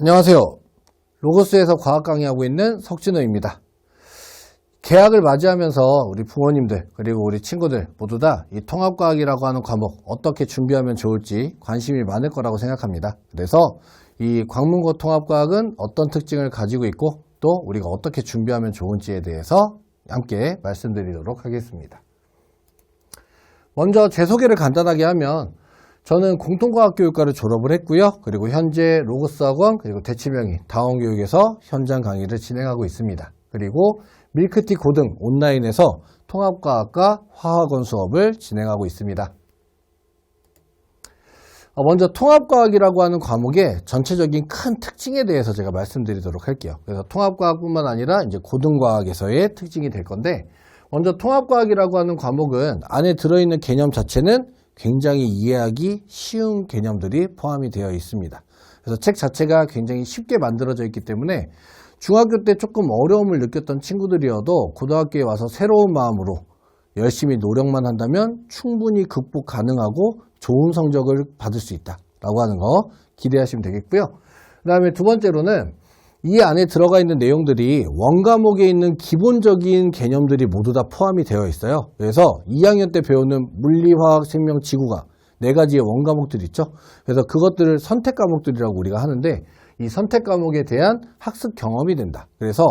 안녕하세요. 로고스에서 과학 강의하고 있는 석진호입니다. 개학을 맞이하면서 우리 부모님들 그리고 우리 친구들 모두 다 이 통합과학이라고 하는 과목 어떻게 준비하면 좋을지 관심이 많을 거라고 생각합니다. 그래서 이 광문고 통합과학은 어떤 특징을 가지고 있고 또 우리가 어떻게 준비하면 좋은지에 대해서 함께 말씀드리도록 하겠습니다. 먼저 제 소개를 간단하게 하면 저는 공통과학교육과를 졸업을 했고요. 그리고 현재 로고스 학원 그리고 대치명의 다원교육에서 현장 강의를 진행하고 있습니다. 그리고 밀크티 고등 온라인에서 통합과학과 화학원 수업을 진행하고 있습니다. 어, 먼저 통합과학이라고 하는 과목의 전체적인 큰 특징에 대해서 제가 말씀드리도록 할게요. 그래서 통합과학뿐만 아니라 이제 고등과학에서의 특징이 될 건데 먼저 통합과학이라고 하는 과목은 안에 들어있는 개념 자체는 굉장히 이해하기 쉬운 개념들이 포함이 되어 있습니다. 그래서 책 자체가 굉장히 쉽게 만들어져 있기 때문에 중학교 때 조금 어려움을 느꼈던 친구들이어도 고등학교에 와서 새로운 마음으로 열심히 노력만 한다면 충분히 극복 가능하고 좋은 성적을 받을 수 있다라고 하는 거 기대하시면 되겠고요. 그 다음에 두 번째로는 이 안에 들어가 있는 내용들이 원과목에 있는 기본적인 개념들이 모두 다 포함이 되어 있어요. 그래서 2학년 때 배우는 물리, 화학, 생명, 지구과학 네 가지의 원과목들이 있죠. 그래서 그것들을 선택 과목들이라고 우리가 하는데 이 선택 과목에 대한 학습 경험이 된다. 그래서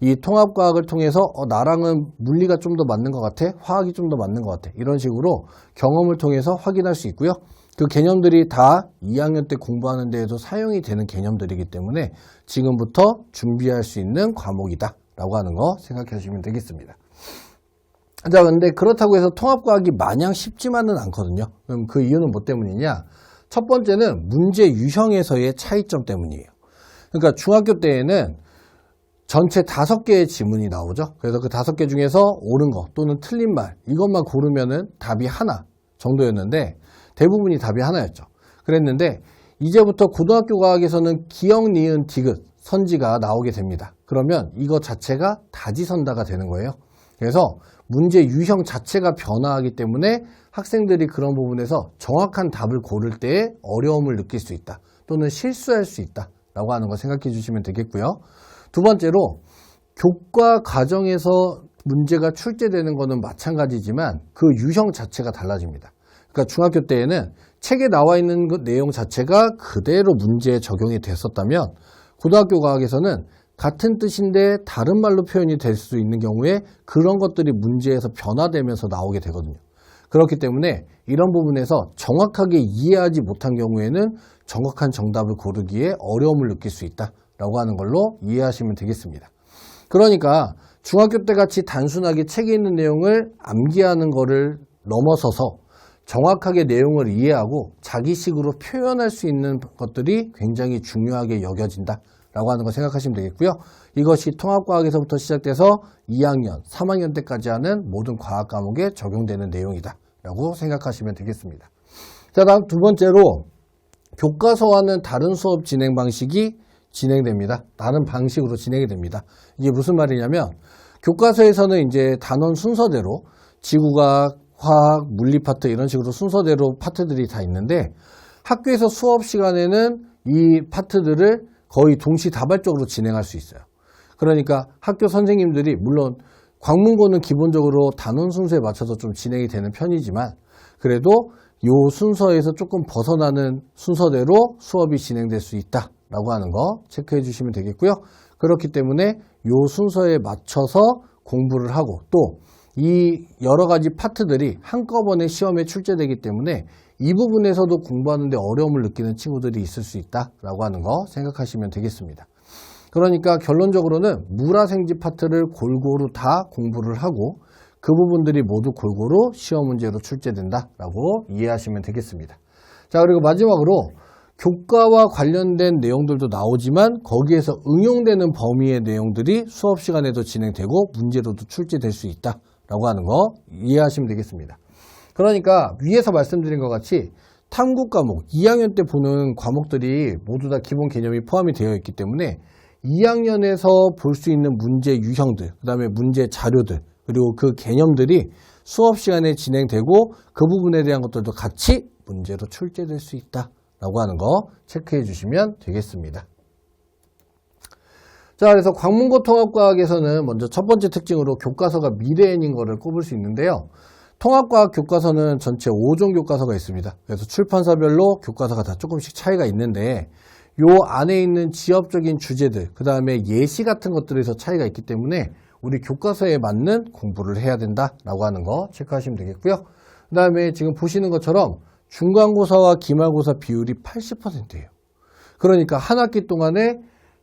이 통합과학을 통해서 어, 나랑은 물리가 좀 더 맞는 것 같아, 화학이 좀 더 맞는 것 같아. 이런 식으로 경험을 통해서 확인할 수 있고요. 그 개념들이 다 2학년 때 공부하는 데에도 사용이 되는 개념들이기 때문에 지금부터 준비할 수 있는 과목이다. 라고 하는 거 생각해 주시면 되겠습니다. 자, 근데 그렇다고 해서 통합과학이 마냥 쉽지만은 않거든요. 그럼 그 이유는 뭐 때문이냐? 첫 번째는 문제 유형에서의 차이점 때문이에요. 그러니까 중학교 때에는 전체 다섯 개의 지문이 나오죠. 그래서 그 다섯 개 중에서 옳은 거 또는 틀린 말 이것만 고르면은 답이 하나 정도였는데 대부분이 답이 하나였죠. 그랬는데 이제부터 고등학교 과학에서는 기억, 니은, 디귿, 선지가 나오게 됩니다. 그러면 이거 자체가 다지선다가 되는 거예요. 그래서 문제 유형 자체가 변화하기 때문에 학생들이 그런 부분에서 정확한 답을 고를 때에 어려움을 느낄 수 있다. 또는 실수할 수 있다. 라고 하는 거 생각해 주시면 되겠고요. 두 번째로 교과 과정에서 문제가 출제되는 것은 마찬가지지만 그 유형 자체가 달라집니다. 그러니까 중학교 때에는 책에 나와 있는 그 내용 자체가 그대로 문제에 적용이 됐었다면 고등학교 과학에서는 같은 뜻인데 다른 말로 표현이 될 수 있는 경우에 그런 것들이 문제에서 변화되면서 나오게 되거든요. 그렇기 때문에 이런 부분에서 정확하게 이해하지 못한 경우에는 정확한 정답을 고르기에 어려움을 느낄 수 있다라고 하는 걸로 이해하시면 되겠습니다. 그러니까 중학교 때 같이 단순하게 책에 있는 내용을 암기하는 거를 넘어서서 정확하게 내용을 이해하고 자기식으로 표현할 수 있는 것들이 굉장히 중요하게 여겨진다. 라고 하는 거 생각하시면 되겠고요. 이것이 통합과학에서부터 시작돼서 2학년, 3학년 때까지 하는 모든 과학 과목에 적용되는 내용이다. 라고 생각하시면 되겠습니다. 자, 다음 두 번째로 교과서와는 다른 수업 진행 방식이 진행됩니다. 다른 방식으로 진행이 됩니다. 이게 무슨 말이냐면 교과서에서는 이제 단원 순서대로 지구과학, 화학, 물리 파트 이런 식으로 순서대로 파트들이 다 있는데 학교에서 수업 시간에는 이 파트들을 거의 동시다발적으로 진행할 수 있어요. 그러니까 학교 선생님들이 물론 광문고는 기본적으로 단원 순서에 맞춰서 좀 진행이 되는 편이지만 그래도 요 순서에서 조금 벗어나는 순서대로 수업이 진행될 수 있다라고 하는 거 체크해 주시면 되겠고요. 그렇기 때문에 요 순서에 맞춰서 공부를 하고 또 이 여러 가지 파트들이 한꺼번에 시험에 출제되기 때문에 이 부분에서도 공부하는데 어려움을 느끼는 친구들이 있을 수 있다라고 하는 거 생각하시면 되겠습니다. 그러니까 결론적으로는 물화생지 파트를 골고루 다 공부를 하고 그 부분들이 모두 골고루 시험 문제로 출제된다라고 이해하시면 되겠습니다. 자, 그리고 마지막으로 교과와 관련된 내용들도 나오지만 거기에서 응용되는 범위의 내용들이 수업 시간에도 진행되고 문제로도 출제될 수 있다 라고 하는 거 이해하시면 되겠습니다. 그러니까 위에서 말씀드린 것 같이 탐구 과목, 2학년 때 보는 과목들이 모두 다 기본 개념이 포함이 되어 있기 때문에 2학년에서 볼 수 있는 문제 유형들, 그 다음에 문제 자료들, 그리고 그 개념들이 수업 시간에 진행되고 그 부분에 대한 것들도 같이 문제로 출제될 수 있다라고 하는 거 체크해 주시면 되겠습니다. 자, 그래서 광문고 통합과학에서는 먼저 첫 번째 특징으로 교과서가 미래인인 거를 꼽을 수 있는데요. 통합과학 교과서는 전체 5종 교과서가 있습니다. 그래서 출판사별로 교과서가 다 조금씩 차이가 있는데 요 안에 있는 지역적인 주제들, 그 다음에 예시 같은 것들에서 차이가 있기 때문에 우리 교과서에 맞는 공부를 해야 된다라고 하는 거 체크하시면 되겠고요. 그 다음에 지금 보시는 것처럼 중간고사와 기말고사 비율이 80%예요. 그러니까 한 학기 동안에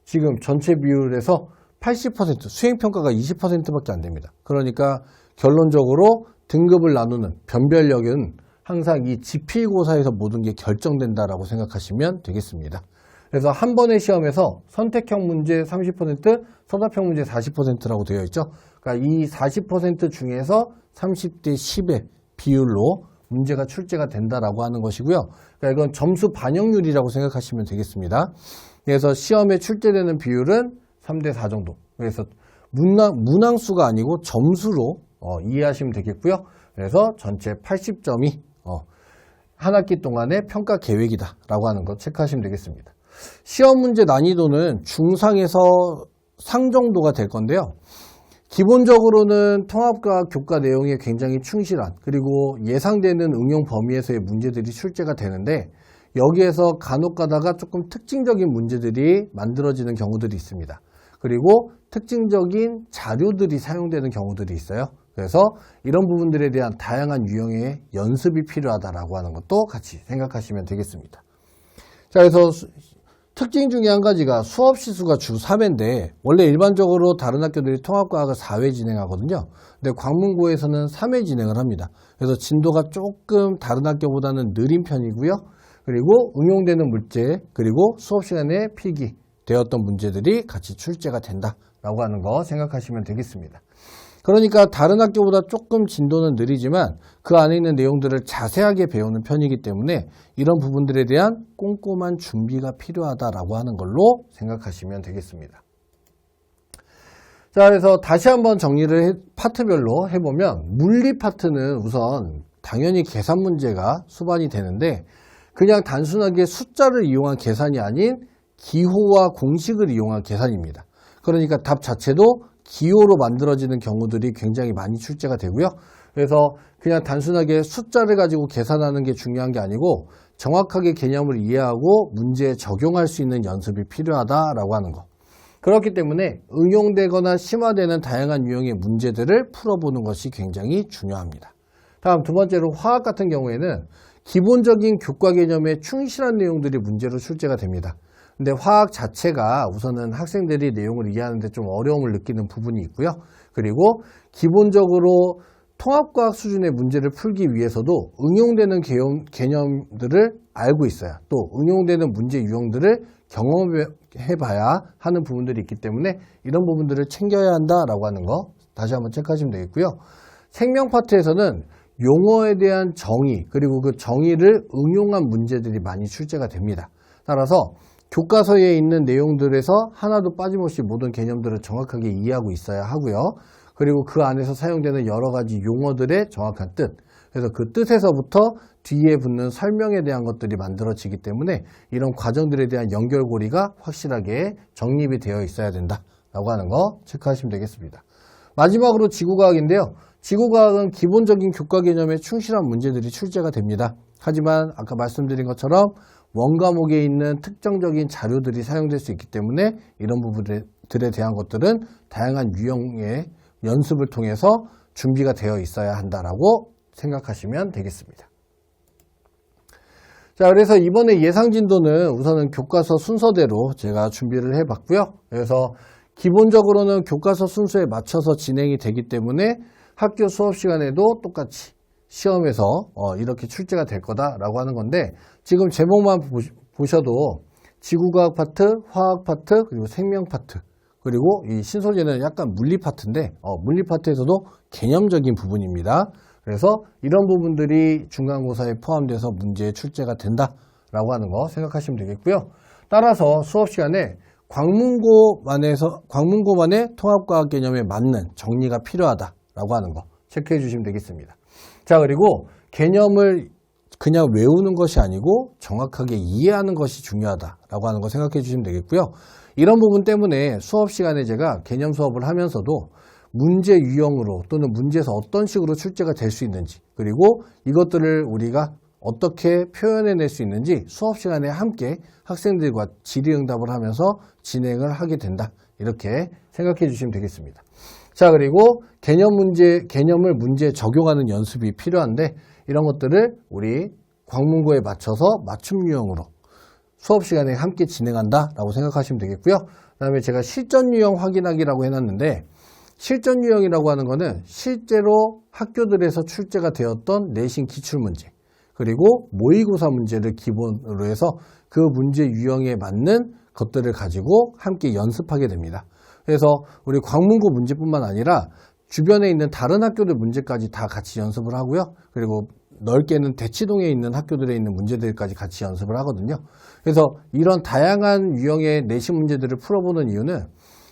지금 전체 비율에서 80% 수행평가가 20%밖에 안 됩니다. 그러니까 결론적으로 등급을 나누는 변별력은 항상 이 지필고사에서 모든 게 결정된다라고 생각하시면 되겠습니다. 그래서 한 번의 시험에서 선택형 문제 30%, 서답형 문제 40%라고 되어 있죠. 그러니까 이 40% 중에서 30대 10의 비율로 문제가 출제가 된다라고 하는 것이고요. 그러니까 이건 점수 반영률이라고 생각하시면 되겠습니다. 그래서 시험에 출제되는 비율은 3대 4 정도. 그래서 문항, 문항수가 아니고 점수로 어, 이해하시면 되겠고요. 그래서 전체 80점이 어, 한 학기 동안의 평가 계획이다라고 하는 거 체크하시면 되겠습니다. 시험 문제 난이도는 중상에서 상 정도가 될 건데요. 기본적으로는 통합과 교과 내용에 굉장히 충실한 그리고 예상되는 응용 범위에서의 문제들이 출제가 되는데 여기에서 간혹 가다가 조금 특징적인 문제들이 만들어지는 경우들이 있습니다. 그리고 특징적인 자료들이 사용되는 경우들이 있어요. 그래서 이런 부분들에 대한 다양한 유형의 연습이 필요하다라고 하는 것도 같이 생각하시면 되겠습니다. 자, 그래서 수- 특징 중에 한 가지가 수업 시수가 주 3회인데 원래 일반적으로 다른 학교들이 통합과학을 4회 진행하거든요. 근데 광문고에서는 3회 진행을 합니다. 그래서 진도가 조금 다른 학교보다는 느린 편이고요. 그리고 응용되는 문제 그리고 수업 시간에 필기 되었던 문제들이 같이 출제가 된다라고 하는 거 생각하시면 되겠습니다. 그러니까 다른 학교보다 조금 진도는 느리지만 그 안에 있는 내용들을 자세하게 배우는 편이기 때문에 이런 부분들에 대한 꼼꼼한 준비가 필요하다라고 하는 걸로 생각하시면 되겠습니다. 자, 그래서 다시 한번 정리를 해- 파트별로 해보면 물리 파트는 우선 당연히 계산 문제가 수반이 되는데 그냥 단순하게 숫자를 이용한 계산이 아닌 기호와 공식을 이용한 계산입니다. 그러니까 답 자체도 기호로 만들어지는 경우들이 굉장히 많이 출제가 되고요. 그래서 그냥 단순하게 숫자를 가지고 계산하는 게 중요한 게 아니고 정확하게 개념을 이해하고 문제에 적용할 수 있는 연습이 필요하다라고 하는 거. 그렇기 때문에 응용되거나 심화되는 다양한 유형의 문제들을 풀어보는 것이 굉장히 중요합니다. 다음 두 번째로 화학 같은 경우에는 기본적인 교과 개념에 충실한 내용들이 문제로 출제가 됩니다. 근데 화학 자체가 우선은 학생들이 내용을 이해하는데 좀 어려움을 느끼는 부분이 있고요. 그리고 기본적으로 통합과학 수준의 문제를 풀기 위해서도 응용되는 개념, 개념들을 알고 있어야 또 응용되는 문제 유형들을 경험해봐야 하는 부분들이 있기 때문에 이런 부분들을 챙겨야 한다라고 하는 거 다시 한번 체크하시면 되겠고요. 생명 파트에서는 용어에 대한 정의 그리고 그 정의를 응용한 문제들이 많이 출제가 됩니다. 따라서 교과서에 있는 내용들에서 하나도 빠짐없이 모든 개념들을 정확하게 이해하고 있어야 하고요. 그리고 그 안에서 사용되는 여러 가지 용어들의 정확한 뜻. 그래서 그 뜻에서부터 뒤에 붙는 설명에 대한 것들이 만들어지기 때문에 이런 과정들에 대한 연결고리가 확실하게 정립이 되어 있어야 된다라고 하는 거 체크하시면 되겠습니다. 마지막으로 지구과학인데요. 지구과학은 기본적인 교과 개념에 충실한 문제들이 출제가 됩니다. 하지만 아까 말씀드린 것처럼 원과목에 있는 특정적인 자료들이 사용될 수 있기 때문에 이런 부분들에 대한 것들은 다양한 유형의 연습을 통해서 준비가 되어 있어야 한다라고 생각하시면 되겠습니다. 자, 그래서 이번에 예상 진도는 우선은 교과서 순서대로 제가 준비를 해 봤고요. 그래서 기본적으로는 교과서 순서에 맞춰서 진행이 되기 때문에 학교 수업 시간에도 똑같이 시험에서 어, 이렇게 출제가 될 거다라고 하는 건데 지금 제목만 보셔도 지구과학 파트, 화학 파트, 그리고 생명 파트 그리고 이 신소재는 약간 물리 파트인데 어, 물리 파트에서도 개념적인 부분입니다. 그래서 이런 부분들이 중간고사에 포함돼서 문제에 출제가 된다라고 하는 거 생각하시면 되겠고요. 따라서 수업 시간에 광문고만에서 광문고만의 통합과학 개념에 맞는 정리가 필요하다 라고 하는 거 체크해 주시면 되겠습니다. 자 그리고 개념을 그냥 외우는 것이 아니고 정확하게 이해하는 것이 중요하다라고 하는 거 생각해 주시면 되겠고요. 이런 부분 때문에 수업 시간에 제가 개념 수업을 하면서도 문제 유형으로 또는 문제에서 어떤 식으로 출제가 될 수 있는지 그리고 이것들을 우리가 어떻게 표현해낼 수 있는지 수업 시간에 함께 학생들과 질의응답을 하면서 진행을 하게 된다. 이렇게 생각해 주시면 되겠습니다. 자, 그리고 개념 문제, 개념을 문제에 적용하는 연습이 필요한데 이런 것들을 우리 광문고에 맞춰서 맞춤 유형으로 수업 시간에 함께 진행한다라고 생각하시면 되겠고요. 그다음에 제가 실전 유형 확인하기라고 해놨는데 실전 유형이라고 하는 거는 실제로 학교들에서 출제가 되었던 내신 기출 문제 그리고 모의고사 문제를 기본으로 해서 그 문제 유형에 맞는 것들을 가지고 함께 연습하게 됩니다. 그래서 우리 광문고 문제뿐만 아니라 주변에 있는 다른 학교들 문제까지 다 같이 연습을 하고요. 그리고 넓게는 대치동에 있는 학교들에 있는 문제들까지 같이 연습을 하거든요. 그래서 이런 다양한 유형의 내신 문제들을 풀어보는 이유는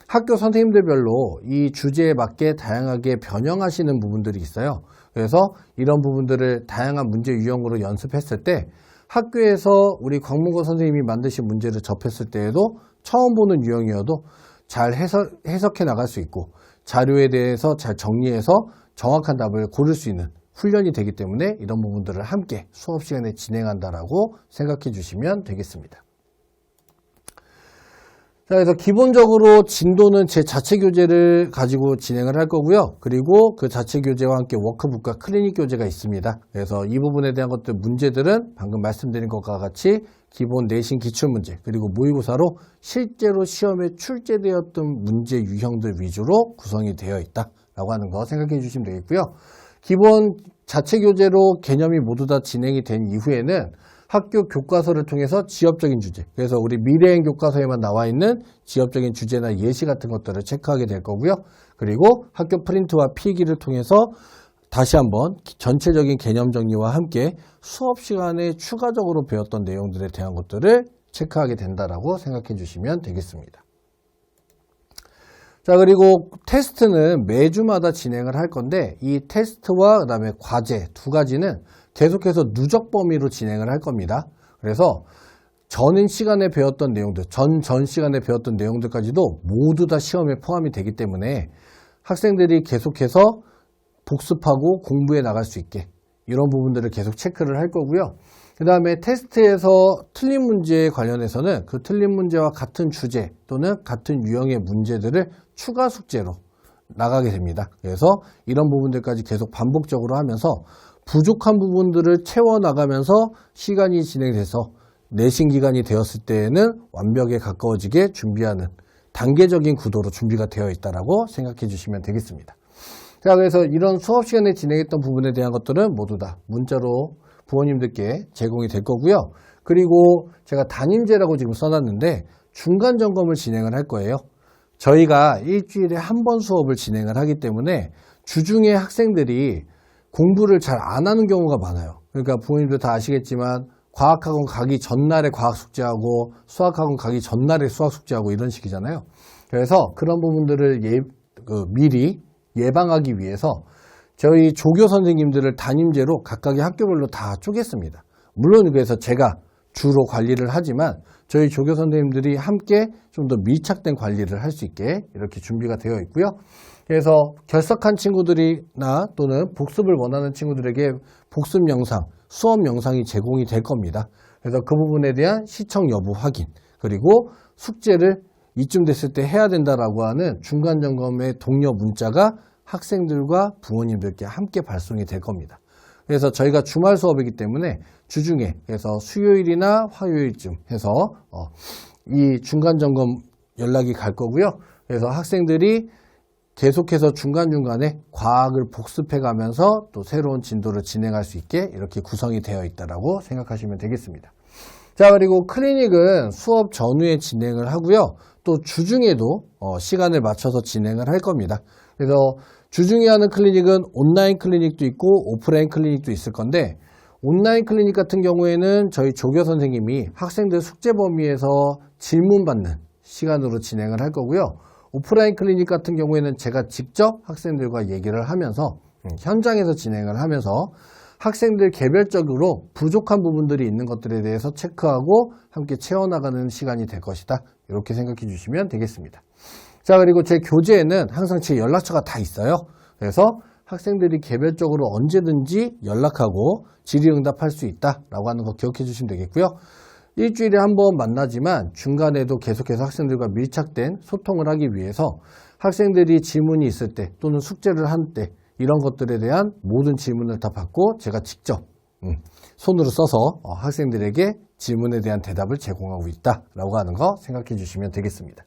학교 선생님들별로 이 주제에 맞게 다양하게 변형하시는 부분들이 있어요. 그래서 이런 부분들을 다양한 문제 유형으로 연습했을 때 학교에서 우리 광문고 선생님이 만드신 문제를 접했을 때에도 처음 보는 유형이어도 잘 해석, 해석해 나갈 수 있고 자료에 대해서 잘 정리해서 정확한 답을 고를 수 있는 훈련이 되기 때문에 이런 부분들을 함께 수업 시간에 진행한다라고 생각해 주시면 되겠습니다. 자, 그래서 기본적으로 진도는 제 자체 교재를 가지고 진행을 할 거고요. 그리고 그 자체 교재와 함께 워크북과 클리닉 교재가 있습니다. 그래서 이 부분에 대한 것들 문제들은 방금 말씀드린 것과 같이 기본 내신 기출 문제 그리고 모의고사로 실제로 시험에 출제되었던 문제 유형들 위주로 구성이 되어 있다라고 하는 거 생각해 주시면 되겠고요. 기본 자체 교재로 개념이 모두 다 진행이 된 이후에는 학교 교과서를 통해서 지엽적인 주제, 그래서 우리 미래행 교과서에만 나와 있는 지엽적인 주제나 예시 같은 것들을 체크하게 될 거고요. 그리고 학교 프린트와 필기를 통해서 다시 한번 전체적인 개념 정리와 함께 수업 시간에 추가적으로 배웠던 내용들에 대한 것들을 체크하게 된다라고 생각해 주시면 되겠습니다. 자, 그리고 테스트는 매주마다 진행을 할 건데 이 테스트와 그다음에 과제 두 가지는 계속해서 누적 범위로 진행을 할 겁니다. 그래서 전 시간에 배웠던 내용들, 전 전 시간에 배웠던 내용들까지도 모두 다 시험에 포함이 되기 때문에 학생들이 계속해서 복습하고 공부해 나갈 수 있게 이런 부분들을 계속 체크를 할 거고요. 그 다음에 테스트에서 틀린 문제에 관련해서는 그 틀린 문제와 같은 주제 또는 같은 유형의 문제들을 추가 숙제로 나가게 됩니다. 그래서 이런 부분들까지 계속 반복적으로 하면서 부족한 부분들을 채워나가면서 시간이 진행돼서 내신 기간이 되었을 때에는 완벽에 가까워지게 준비하는 단계적인 구도로 준비가 되어 있다라고 생각해 주시면 되겠습니다. 자, 그래서 이런 수업 시간에 진행했던 부분에 대한 것들은 모두 다 문자로 부모님들께 제공이 될 거고요. 그리고 제가 담임제라고 지금 써놨는데 중간 점검을 진행을 할 거예요. 저희가 일주일에 한 번 수업을 진행을 하기 때문에 주중에 학생들이 공부를 잘 안 하는 경우가 많아요. 그러니까 부모님들 다 아시겠지만 과학학원 가기 전날에 과학 숙제하고 수학학원 가기 전날에 수학 숙제하고 이런 식이잖아요. 그래서 그런 부분들을 예, 그 미리 예방하기 위해서 저희 조교 선생님들을 담임제로 각각의 학교별로 다 쪼갰습니다. 물론 그래서 제가 주로 관리를 하지만 저희 조교 선생님들이 함께 좀 더 밀착된 관리를 할 수 있게 이렇게 준비가 되어 있고요. 그래서 결석한 친구들이나 또는 복습을 원하는 친구들에게 복습 영상, 수업 영상이 제공이 될 겁니다. 그래서 그 부분에 대한 시청 여부 확인, 그리고 숙제를 이쯤 됐을 때 해야 된다라고 하는 중간 점검의 독려 문자가 학생들과 부모님들께 함께 발송이 될 겁니다. 그래서 저희가 주말 수업이기 때문에 주중에 그래서 수요일이나 화요일쯤 해서 어, 이 중간 점검 연락이 갈 거고요. 그래서 학생들이 계속해서 중간중간에 과학을 복습해 가면서 또 새로운 진도를 진행할 수 있게 이렇게 구성이 되어 있다라고 생각하시면 되겠습니다. 자, 그리고 클리닉은 수업 전후에 진행을 하고요. 또 주중에도 어, 시간을 맞춰서 진행을 할 겁니다. 그래서 주중에 하는 클리닉은 온라인 클리닉도 있고 오프라인 클리닉도 있을 건데 온라인 클리닉 같은 경우에는 저희 조교 선생님이 학생들 숙제 범위에서 질문 받는 시간으로 진행을 할 거고요. 오프라인 클리닉 같은 경우에는 제가 직접 학생들과 얘기를 하면서 음, 현장에서 진행을 하면서 학생들 개별적으로 부족한 부분들이 있는 것들에 대해서 체크하고 함께 채워나가는 시간이 될 것이다. 이렇게 생각해 주시면 되겠습니다. 자, 그리고 제 교재에는 항상 제 연락처가 다 있어요. 그래서 학생들이 개별적으로 언제든지 연락하고 질의응답할 수 있다라고 하는 거 기억해 주시면 되겠고요. 일주일에 한 번 만나지만 중간에도 계속해서 학생들과 밀착된 소통을 하기 위해서 학생들이 질문이 있을 때 또는 숙제를 할 때 이런 것들에 대한 모든 질문을 다 받고 제가 직접 음, 손으로 써서 어, 학생들에게 질문에 대한 대답을 제공하고 있다라고 하는 거 생각해 주시면 되겠습니다.